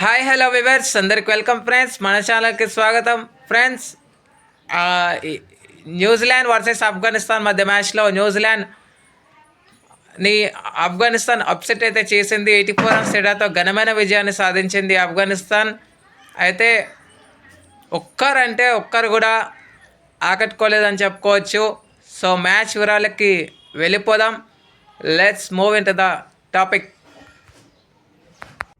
Hi hello viewers అందరికి welcome friends మన ఛానల్కి స్వాగతం. ఫ్రెండ్స్ న్యూజిలాండ్ వర్సెస్ ఆఫ్ఘనిస్తాన్ మధ్య మ్యాచ్లో న్యూజిలాండ్ని ఆఫ్ఘనిస్తాన్ అప్సెట్ అయితే చేసింది. ఎయిటీ ఫోర్ రన్స్ తేడాతో ఘనమైన విజయాన్ని సాధించింది ఆఫ్ఘనిస్తాన్ అయితే ఒక్కరంటే ఒక్కరు కూడా ఆకట్టుకోలేదని చెప్పుకోవచ్చు. సో మ్యాచ్ వివరాలకి వెళ్ళిపోదాం. Let's move in to the topic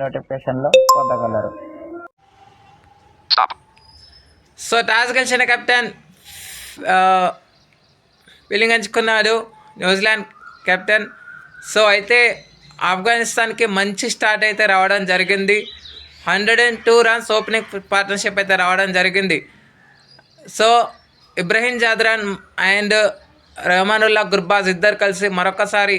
నోటిఫికేషన్లో పొందగలరు. సో టాస్ గెలిచిన కెప్టెన్ ఫీలింగ్ ఎంచుకున్నాడు న్యూజిలాండ్ కెప్టెన్ సో అయితే ఆఫ్ఘనిస్తాన్కి మంచి స్టార్ట్ అయితే రావడం జరిగింది. Hundred and two runs opening partnership అయితే రావడం జరిగింది. సో ఇబ్రహీం జాద్రాన్ అండ్ రెహమానుల్లా గుర్బాజ్ ఇద్దరు కలిసి మరొకసారి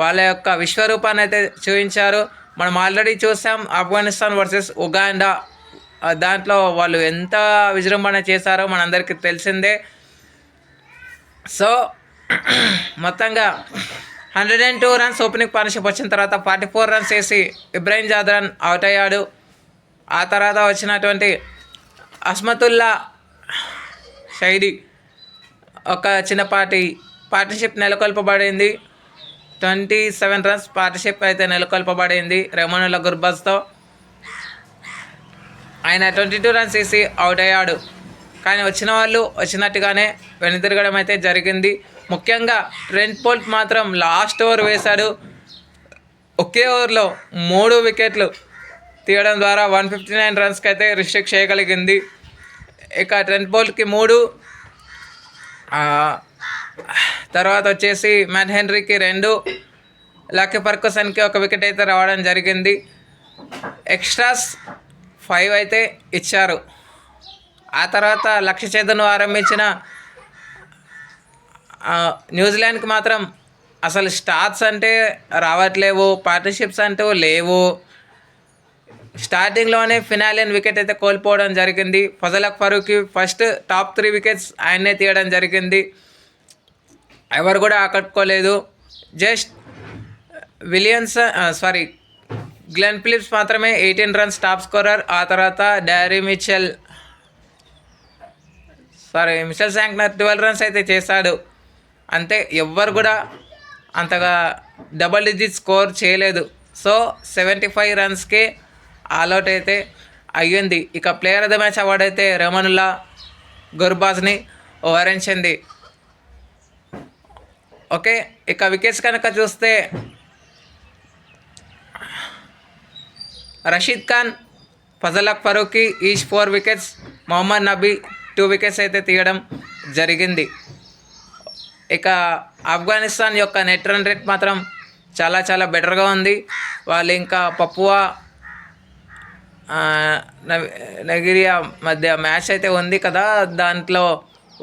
వాళ్ళ యొక్క విశ్వరూపాన్ని అయితే చూపించారు. మనం ఆల్రెడీ చూసాం ఆఫ్ఘనిస్తాన్ వర్సెస్ ఉగాండా. దాంట్లో వాళ్ళు ఎంత విజృంభణ చేశారో మనందరికీ తెలిసిందే. సో మొత్తంగా hundred and two runs opening partnership వచ్చిన తర్వాత ఫార్టీ ఫోర్ రన్స్ వేసి ఇబ్రాహిం జాదరన్ అవుట్ అయ్యాడు. ఆ తర్వాత వచ్చినటువంటి అస్మతుల్లా శైలి ఒక చిన్నపాటి పార్ట్నర్షిప్ నెలకొల్పబడింది. ట్వంటీ సెవెన్ రన్స్ పార్ట్నర్షిప్ అయితే నెలకొల్పబడింది. రెమోనుల గుర్బస్తో ఆయన ట్వంటీ టూ రన్స్ వేసి అవుట్ అయ్యాడు. కానీ వచ్చిన వాళ్ళు వచ్చినట్టుగానే వెనుతిరగడం అయితే జరిగింది. ముఖ్యంగా ట్రెంట్ పోల్ట్ మాత్రం లాస్ట్ ఓవర్ వేశాడు. ఒకే ఓవర్లో మూడు వికెట్లు తీయడం ద్వారా వన్ ఫిఫ్టీ నైన్ రన్స్కి అయితే రిస్ట్రిక్ట్ చేయగలిగింది. ఇక ట్రెంట్ పోల్ట్కి మూడు తర్వాత వచ్చేసి మ్యాట్ హెన్రీకి రెండు లక్కీ పర్కసన్కి ఒక వికెట్ అయితే రావడం జరిగింది. ఎక్స్ట్రాస్ ఫైవ్ అయితే ఇచ్చారు. ఆ తర్వాత లక్ష్య చేతను ఆరంభించిన న్యూజిలాండ్కి మాత్రం అసలు స్టార్ట్స్ అంటే రావట్లేవు పార్ట్నర్షిప్స్ అంటూ లేవు. స్టార్టింగ్లోనే ఫినాలియన్ వికెట్ అయితే కోల్పోవడం జరిగింది. ఫజలక్ ఫరూక్కి ఫస్ట్ టాప్ త్రీ వికెట్స్ ఆయన్నే తీయడం జరిగింది. ఎవరు కూడా ఆకట్టుకోలేదు. Just Williamson sorry Glenn Phillips మాత్రమే ఎయిటీన్ రన్స్ టాప్ స్కోరర్. ఆ తర్వాత Daryl Mitchell sorry Mitchell Santner twelve runs అయితే చేశాడు. అంతే ఎవ్వరు కూడా అంతగా డబల్ డిజిట్ స్కోర్ చేయలేదు. సో సెవెంటీ ఫైవ్ రన్స్కి ఆల్అవుట్ అయితే అయ్యింది. ఇక player of the match award అయితే రెమనుల్లా గుర్బాజ్ని వరించింది ఓకే ఇక వికెట్స్ కనుక చూస్తే Rashid Khan Fazalhaq Farooqi each four wickets Mohammad Nabi two wickets అయితే తీయడం జరిగింది. ఇక ఆఫ్ఘనిస్తాన్ యొక్క నెట్ రన్ రేట్ మాత్రం చాలా చాలా బెటర్గా ఉంది. వాళ్ళు ఇంకా పప్పువా నగిరియా మధ్య మ్యాచ్ అయితే ఉంది కదా దాంట్లో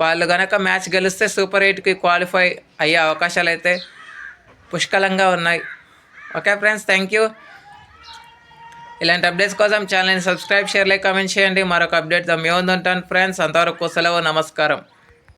వాళ్ళు కనుక మ్యాచ్ గెలిస్తే సూపర్ ఎయిట్కి క్వాలిఫై అయ్యే అవకాశాలు అయితే పుష్కలంగా ఉన్నాయి. Okay friends thank you. ఇలాంటి అప్డేట్స్ కోసం ఛానల్ని సబ్స్క్రైబ్ షేర్ లైక్ కామెంట్ చేయండి. మరొక అప్డేట్తో మేము ఉంటాను ఫ్రెండ్స్. అంతవరకు సెలవు నమస్కారం.